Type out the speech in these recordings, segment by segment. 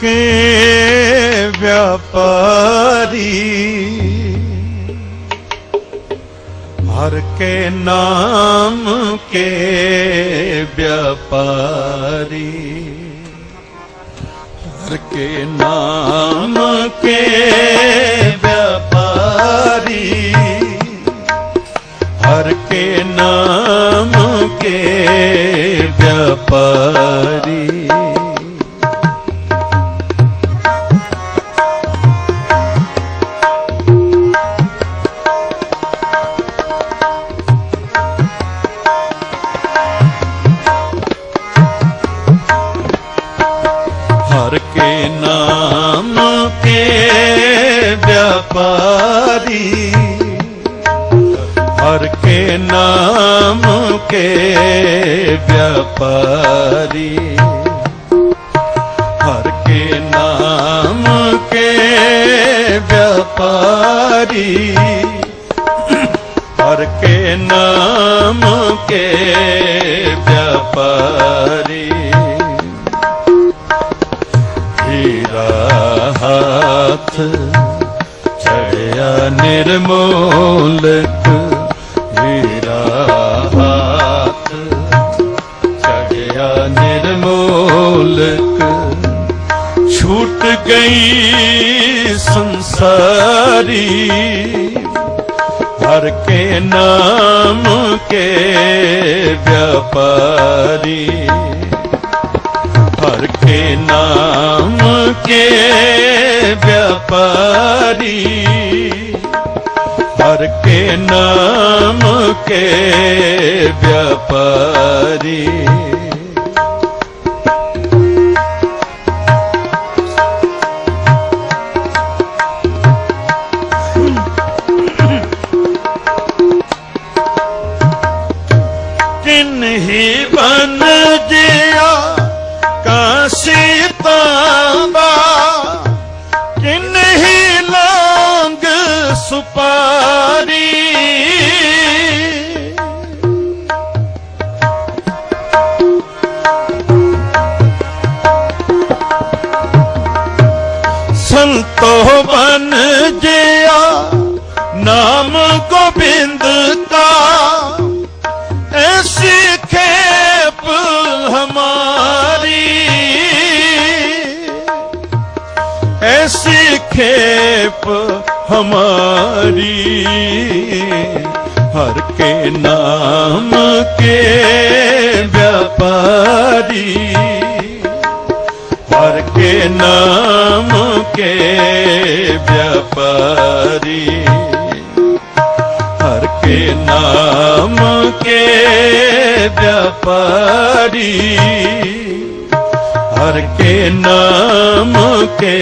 ਕੇ ਵਿਆਪਾਰੀ। ਹਰ ਕੇ ਨਾਮ ਕੇ ਵਿਆਪਾਰੀ। ਹਰ ਕੇ ਨਾਮ ਕੇ ਵਿਆਪਾਰੀ। ਹਰ ਕੇ ਨਾਮ ਕੇ ਵਿਆਪਾਰੀ। ਵਿਆਪਾਰੀ ਹਰ ਕੇ ਨਾਮ ਕੇ ਵਿਆਪਾਰੀ ਹਰ ਕੇ ਨਾਮ ਕੇ ਵਿਆਪਾਰੀ ਹੀਰਾ ਹੱਥ ਚੜਿਆ ਨਿਰਮੋਲ ਟੁੱਟ ਗਈ ਸੰਸਾਰੀ ਹਰ ਕੇ ਨਾਮ ਕੇ ਵਿਆਪਾਰੀ ਹਰ ਕੇ ਨਾਮ ਕੇ ਵਿਆਪਾਰੀ ਹਰ ਕੇ ਨਾਮ ਕੇ ਵਿਆਪਾਰੀ संतो बन जिया नाम गोविंद का ऐसी खेप हमारी ऐसी खेप हमारी हर के नाम के व्यापारी ਹਰ ਕੇ ਨਾਮ ਕੇ ਵਿਆਪਾਰੀ ਹਰ ਕੇ ਨਾਮ ਕੇ ਵਿਆਪਾਰੀ ਹਰ ਕੇ ਨਾਮ ਕੇ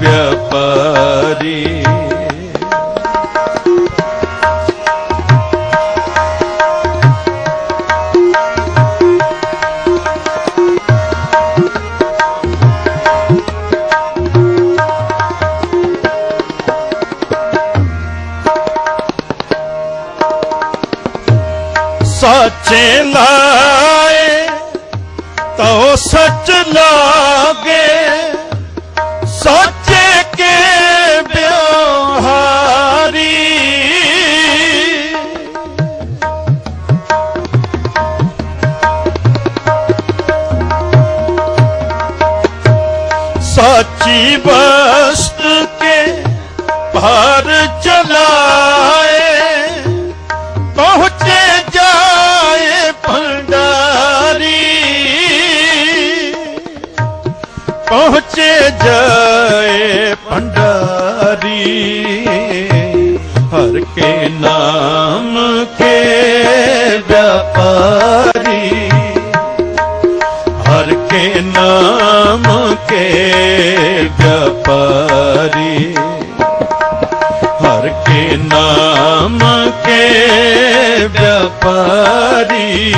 ਵਿਆਪਾਰੀ ਸਾਚੇ ਲਾਏ ਤਉ ਸੱਚ ਲਾਗੇ। ਸੱਚੇ ਕੇ ਬਿਹਾਰੀ ਸਾਚੀ ਬਾ ਜਏ ਭੰਡਾਰੀ, ਹਰ ਕੇ ਨਾਮ ਕੇ ਵਿਆਪਾਰੀ ਹਰ ਕੇ ਨਾਮ ਕੇ ਵਿਆਪਾਰੀ ਹਰ ਕੇ ਨਾਮ ਕੇ ਵਿਆਪਾਰੀ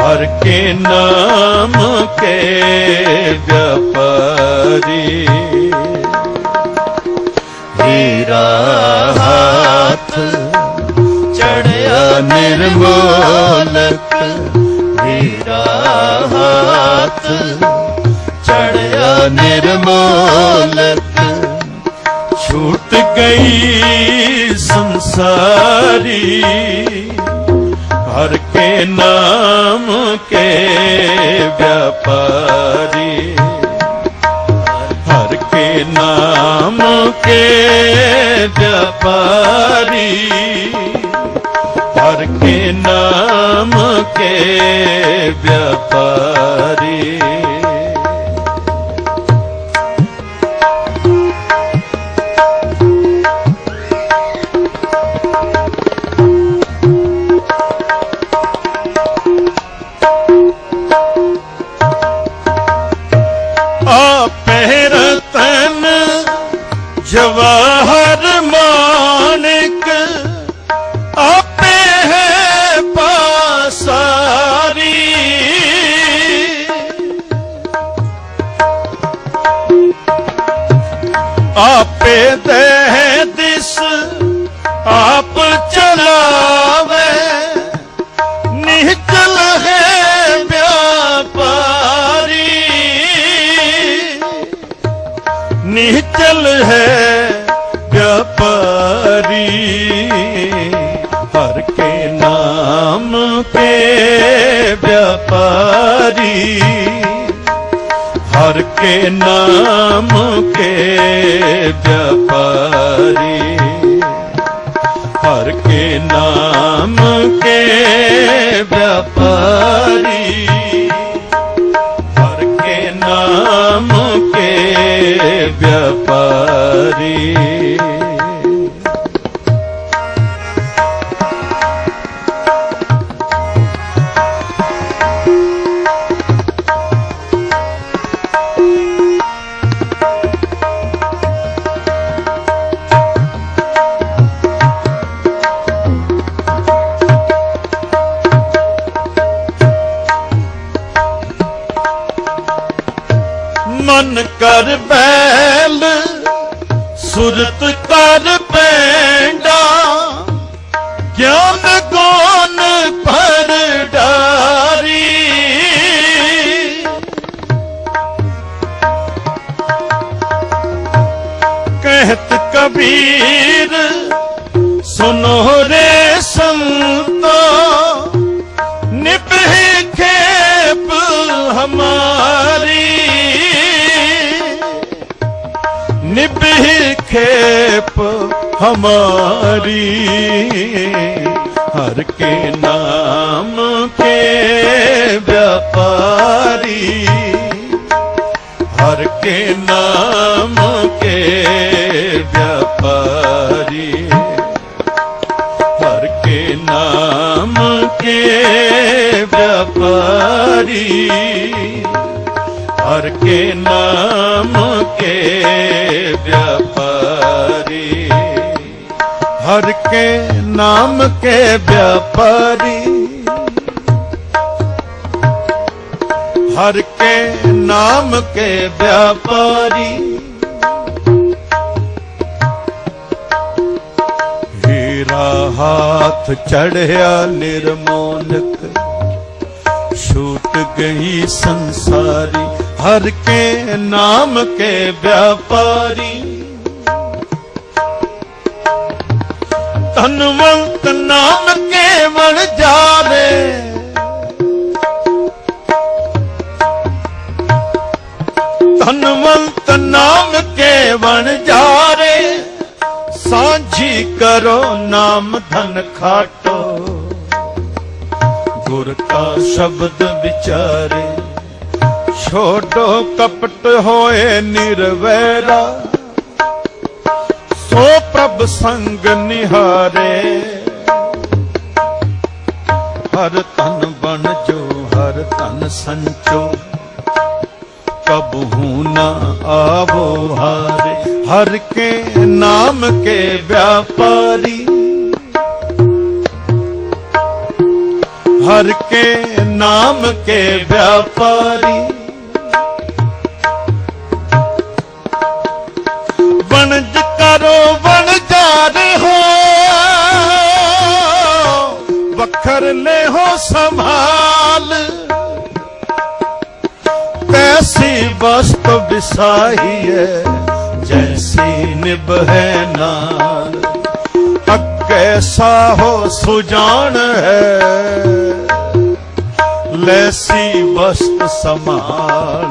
ਹਰ ਕੇ ਨਾਮ ਕੇ ਵਿਪਰੀ ਹੀਰਾ ਹੱਥ ਚੜਿਆ ਨਿਰਮੋਲਕ। ਹੀਰਾ ਹੱਥ ਚੜਿਆ ਨਿਰਮੋਲਕ। ਛੁੱਟ ਗਈ ਸੰਸਾਰੀ। ਹਰ ਕੇ ਨਾਮ ਕੇ ਵਿਆਪਾਰੀ ਹਰ ਕੇ ਨਾਮ ਕੇ ਵਿਆਪਾਰੀ ਹਰ ਕੇ ਨਾਮ ਕੇ ਵਿਆਪਾਰੀ ਆਪੇ ਦਿਸ ਆਪ ਚਲਾਵੇ। ਨਿਹਚਲ ਹੈ ਵਿਆਪਾਰੀ। ਨਿਹਚਲ ਹੈ ਵਿਆਪਾਰੀ। ਹਰ ਕੇ ਨਾਮ ਕੇ ਵਿਆਪਾਰੀ। ਹਰ ਕੇ ਨਾਮ ਕੇ ਵਿਆਪਾਰੀ ਹਰ ਕੇ ਨਾਮ ਕੇ ਵਿਆਪਾਰੀ ਹਰ ਕੇ ਨਾਮ ਕੇ ਵਿਆਪਾਰੀ ਮਨ ਕਰ ਸੁਰਤ ਨਿਭੇ ਖੇਪ ਹਮਾਰੀ ਹਰ ਕੇ ਨਾਮ ਕੇ ਵਿਆਪਾਰੀ ਹਰ ਕੇ ਨਾਮ ਕੇ ਵਿਆਪਾਰੀ ਹਰ ਕੇ ਨਾਮ ਕੇ ਵਿਆਪਾਰੀ ਹਰ ਕੇ ਹਰ ਕੇ ਨਾਮ ਕੇ ਵਿਆਪਾਰੀ। ਹਰ ਕੇ ਨਾਮ ਕੇ ਵਿਆਪਾਰੀ। ਹੀਰਾ ਹਾਥ ਚੜਿਆ ਨਿਰਮੋਲਕ ਛੂਟ ਗਈ ਸੰਸਾਰੀ। ਹਰ ਕੇ ਨਾਮ ਕੇ ਧਨਵੰਤ ਨਾਮ ਵਣ ਜਾਵੇ। ਧਨਵੰਤ ਨਾਮ ਕੇ ਵਣ ਜਾਰੇ ਸਾਂਝੀ ਕਰੋ ਨਾਮ ਧਨ ਖਾਟੋ। ਗੁਰ ਕਾ ਸ਼ਬਦ ਵਿਚਾਰੇ ਛੋਟੋ ਕਪਟ ਹੋਏ ਨਿਰਵੈਰਾ। ਸੋ ਪ੍ਰਭ ਸੰਗ ਨਿਹਾਰੇ। ਹਰ ਤਨ ਬਣ ਜੋ, ਹਰ ਤਨ ਸੰਚੋ। ਕਬਹੂ ਨਾ ਆਵੋ ਹਾਰੇ। ਹਰ ਕੇ ਨਾਮ ਕੇ ਵਿਆਪਾਰੀ। ਹਰ ਕੇ ਨਾਮ ਕੇ ਵਿਆਪਾਰੀ। ਲੈ ਹੋ ਸੰਭਾਲ ਪੈਸੇ ਵਸਤ ਵਿਸਾਹੀਐ ਜੈਸੀ ਨਿਭੈ ਨਾਲ ਅੱਗੇ ਸਾਹੋ ਸੁਜਾਨ ਹੈ ਲੈਸੀ ਵਸਤ ਸਮਾਲ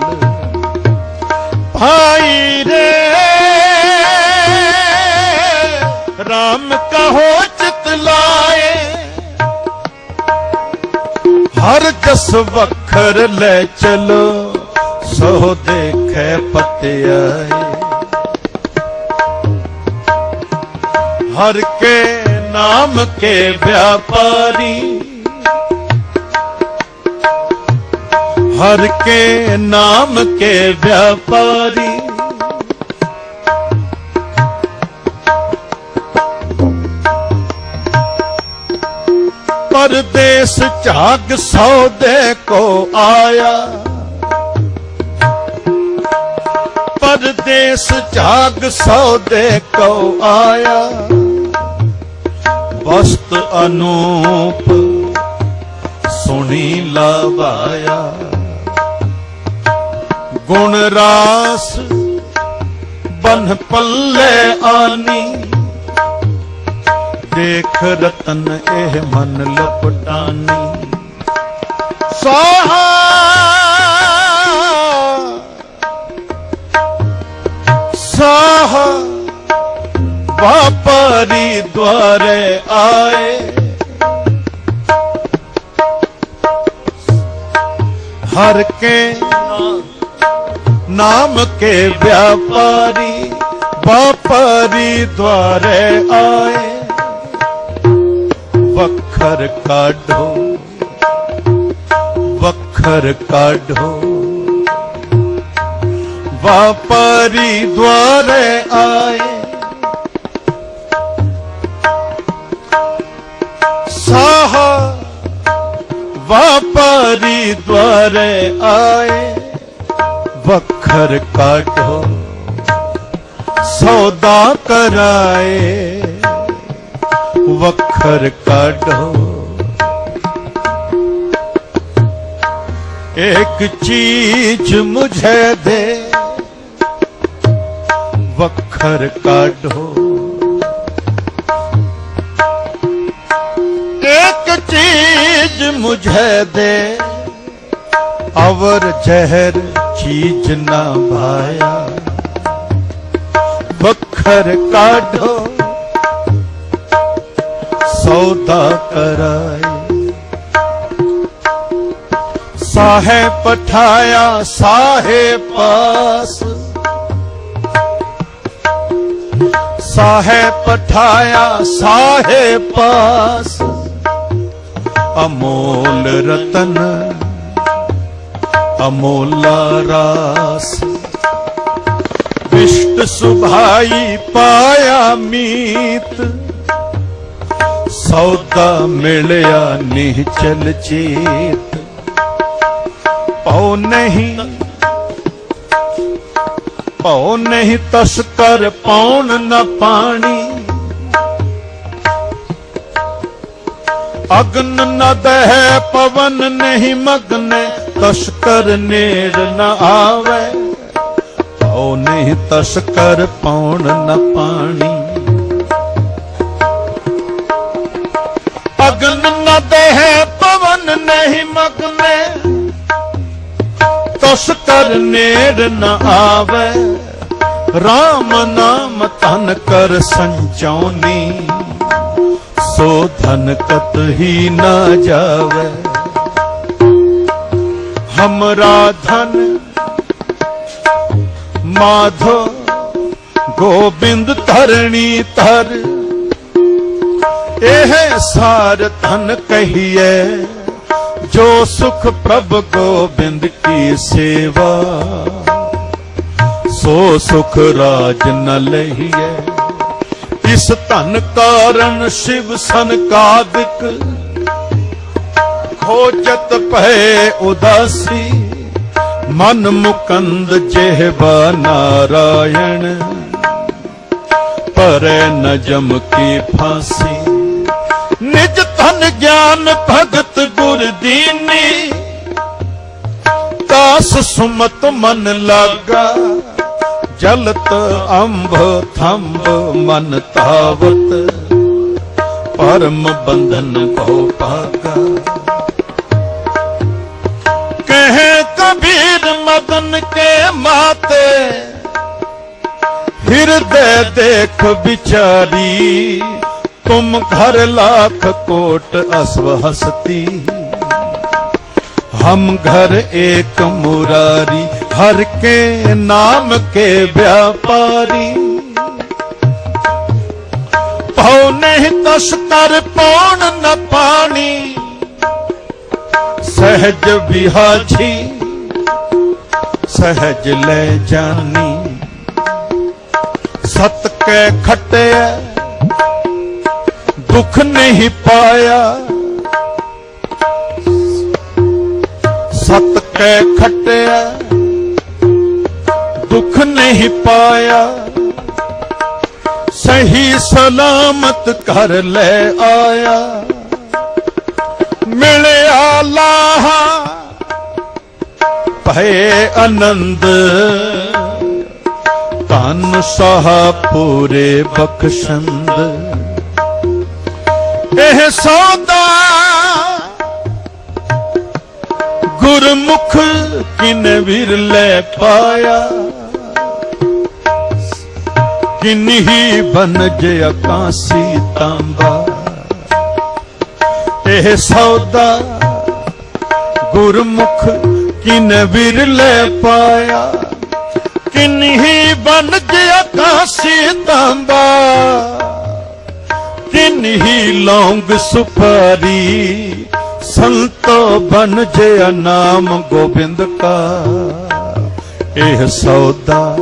ਭਾਈ ਰੇ ਰਾਮ ਕਹੋ ਚਿਤ ਲਾਏ ਹਰ ਜਸ ਵਖਰ ਲੈ ਚਲੋ ਸੋ ਦੇਖੈ ਪਤਿਆਏ ਹਰ ਕੇ ਨਾਮ ਕੇ ਵਿਆਪਾਰੀ। ਹਰ ਕੇ ਨਾਮ ਕੇ ਵਿਆਪਾਰੀ। ਪਰਦੇਸ ਝਾਗ ਸੌਦੇ ਕੋ ਆਇਆ। ਪਰਦੇਸ ਝਾਗ ਸੌਦੇ ਕੋ ਆਇਆ। ਵਸਤ ਅਨੂਪ ਸੁਣੀ ਲਵਾਇਆ। ਗੁਣ ਰਾਸ ਬਨ ਪੱਲੇ ਆਨੀ। ਦੇਖ ਰਤਨ ਇਹ ਮਨ ਲਪਟਾਨੀ। ਸਾਹਾ ਸਾਹਾ ਵਾਪਰੀ ਦੁਆਰੇ ਆਏ ਹਰ ਕੇ ਨਾਮ ਕੇ ਵਿਆਪਾਰੀ ਵਾਪਰੀ ਦੁਆਰੇ ਆਏ ਵਖਰ ਕਾਢੋ ਵਖਰ ਕਾਢੋ ਵਾਪਰੀ ਦੁਆਰੇ ਆਏ। ਸਾਹ ਵਾਪਾਰੀ ਦੁਆਰੇ ਆਏ। ਵਖਰ ਕਾਢੋ ਸੌਦਾ ਕਰਾਏ। ਵਖਰ ਕਾਢੋ ਇੱਕ ਚੀਜ਼ ਮੁਝੇ ਦੇ ਵਖਰ ਕਾਢੋ एक चीज मुझे दे अवर जहर चीज ना भाया बखर काढ़ो सौदा कराए साहे पठाया साहे पास साहे पठाया साहे पास। अमोल रतन, अमोला रास। विष्ट सुभाई पाया मीत। सौदा मिलया निचल चेत। पौ नहीं ਪਉ ਨਹੀਂ ਤਸਕਰ ਪਾਉਣ ਨਾ ਪਾਣੀ। ਅਗਨ ਨ ਦਹਿ, ਪਵਨ ਨਹੀਂ ਮਗਨੇ ਤਸਕਰ ਨੇੜ ਨਾ ਆਵੇ। ਪਉ ਨਹੀਂ ਤਸਕਰ ਪਾਉਣ ਨਾ ਪਾਣੀ। ਅਗਨ ਨ ਦਹਿ, ਪਵਨ ਨਹੀਂ ਮਗਨੇ ਤਸਕਰ ਨੇੜ ਨਾ ਆਵੇ। RAM ਨਾਮ ਧਨ ਕਰ ਸੰਚਾਉਨੀ ਸੋ ਧਨ ਕਤ ਹੀ ਨਾ ਜਾਵੇ ਹਮਰਾ ਧਨ ਮਾਧੋ ਗੋਬਿੰਦ ਧਰਣੀ ਧਰ ਇਹ ਸਾਰ ਧਨ ਕਹੀਏ ਜੋ ਸੁਖ ਪ੍ਰਭ ਗੋਬਿੰਦ ਕੀ ਸੇਵਾ ਸੋ ਸੁਖ ਰਾਜ ਨ ਲਹੀਏ ਇਸ ਧਨ ਕਾਰਨ ਸ਼ਿਵ ਸੰਕਾਦਿਕ ਖੋਜਤ ਭਏ ਉਦਾਸੀ। ਮਨ ਮੁਕੰਦ ਜਿਹਬਾ ਨਾਰਾਇਣ। ਪਰੈ ਨਜ਼ਮ ਕੀ ਫਾਂਸੀ। ਨਿਜ ਧਨ ਗਿਆਨ ਭਗਤ ਗੁਰ ਦੀਨੀ। ਰਵਿਦਾਸ ਸੁਮਤ ਮਨ ਲਾਗਾ। ਚਲਤ ਅੰਭ ਥੰਭ ਮਨ ਤਾਵਤ ਪਰਮ ਬੰਧਨ ਕੋ ਪਾਗਾ ਕਹੇ ਕਬੀਰ ਮਦਨ ਕੇ ਮਾਤੇ, ਹਿਰਦੇ ਦੇਖ ਵਿਚਾਰੀ, ਤੁਮ ਘਰ ਲੱਖ ਕੋਟ ਅਸਵ ਹਸਤੀ। ਹਮ ਘਰ ਏਕ ਮੁਰਾਰੀ ਹਰ ਕੇ ਨਾਮ ਕੇ ਵਿਆਪਾਰੀ। ਭਉ ਨਹੀਂ ਤਸ ਤਰ ਪੌਣ ਨ ਪਾਣੀ। ਸਹਿਜ ਵਿਹਾਜੀ, ਸਹਿਜ ਲੈ ਜਾਨੀ ਸਤ ਕੈ ਖਟਿਆ, ਦੁੱਖ ਨਹੀਂ ਪਾਇਆ। ਸਤ ਕੈ ਖਟਿਆ ਦੁੱਖ ਨਹੀਂ ਪਾਇਆ। ਸਹੀ ਸਲਾਮਤ ਕਰ ਲੈ ਆਇਆ। ਮਿਲਿਆ ਲਾਹਾ, ਭਏ ਆਨੰਦ। ਤਨ ਸਾਹ ਪੂਰੇ ਬਖਸ਼ੰਦ। ਇਹ ਸੌਦਾ ਗੁਰਮੁਖ ਕਿਨ ਵਿਰਲੇ ਪਾਇਆ। ਕਿਨਹੀ ਜੇ ਅਕਾਸੀ ਤਾਂਬਾ ਇਹ ਸੌਦਾ ਗੁਰਮੁਖ ਕਿਨ ਵਿਰਲੇ ਪਾਇਆ? ਕਿਨਹੀ ਬਨਜ ਆਕਾਸੀ ਤਾਂਬਾ ਤਿਨ ਹੀ ਲੌਂਗ ਸੁਪਾਰੀ ਸੰਤੋ ਬਨ ਜੇ ਨਾਮ ਗੋਬਿੰਦ ਕਾ, ਇਹ ਸੌਦਾ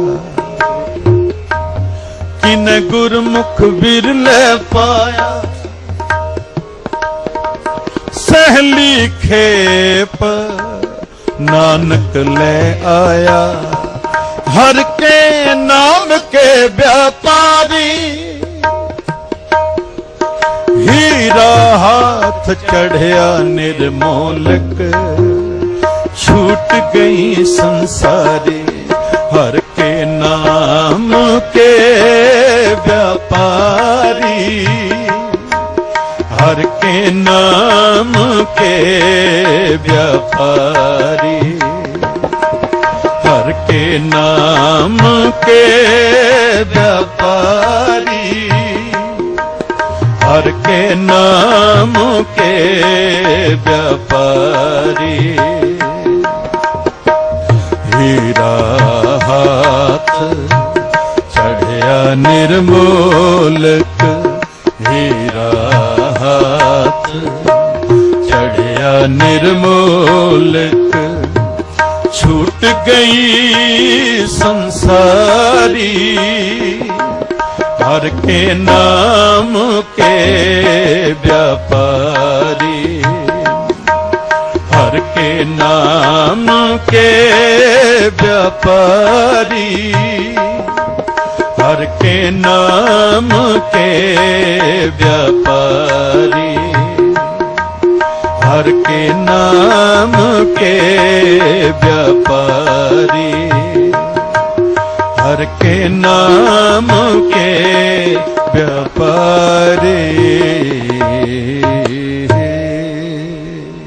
ਕਿਨ ਗੁਰਮੁਖ ਵਿਰਲੇ ਪਾਇਆ? ਸਹਲੀ ਖੇਪ ਨਾਨਕ ਲੈ ਆਇਆ। ਹਰ ਕੇ ਨਾਮ ਕੇ ਵਿਆਪਾਰੀ ਹੀਰਾ ਹਾਥ ਚੜਿਆ ਨਿਰਮੋਲਕ। ਛੂਟ ਗਈ ਸੰਸਾਰੇ, ਹਰ ਕੇ ਨਾਮ ਕੇ ਵਿਆਪਾਰੀ ਹਰ ਕੇ ਨਾਮ ਕੇ ਵਿਆਪਾਰੀ ਹਰ ਕੇ ਨਾਮ ਕੇ ਵਿਆਪਾਰੀ ਹਰ ਕੇ ਨਾਮ ਕੇ ਵਿਆਪਾਰੀ ਹੀਰਾ ਹਾਥ ਚੜਿਆ ਨਿਰਮੋਲਕ ਹੀਰਾ ਹਾਥ। ਚੜਿਆ ਨਿਰਮੋਲਕ ਛੂਟ ਗਈ ਸੰਸਾਰੀ। ਹਰ ਕੇ ਨਾਮ ਕੇ ਵਿਆਪਾਰੀ। ਹਰ ਕੇ ਨਾਮ ਕੇ ਵਿਆਪਾਰੀ। ਹਰ ਕੇ ਨਾਮ ਕੇ ਵਿਆਪਾਰੀ ਹਰ ਕੇ ਨਾਮ ਕੇ ਵਿਆਪਾਰੀ ਹਰ ਕੇ ਨਾਮ ਕੇ ਵਿਆਪਾਰੀ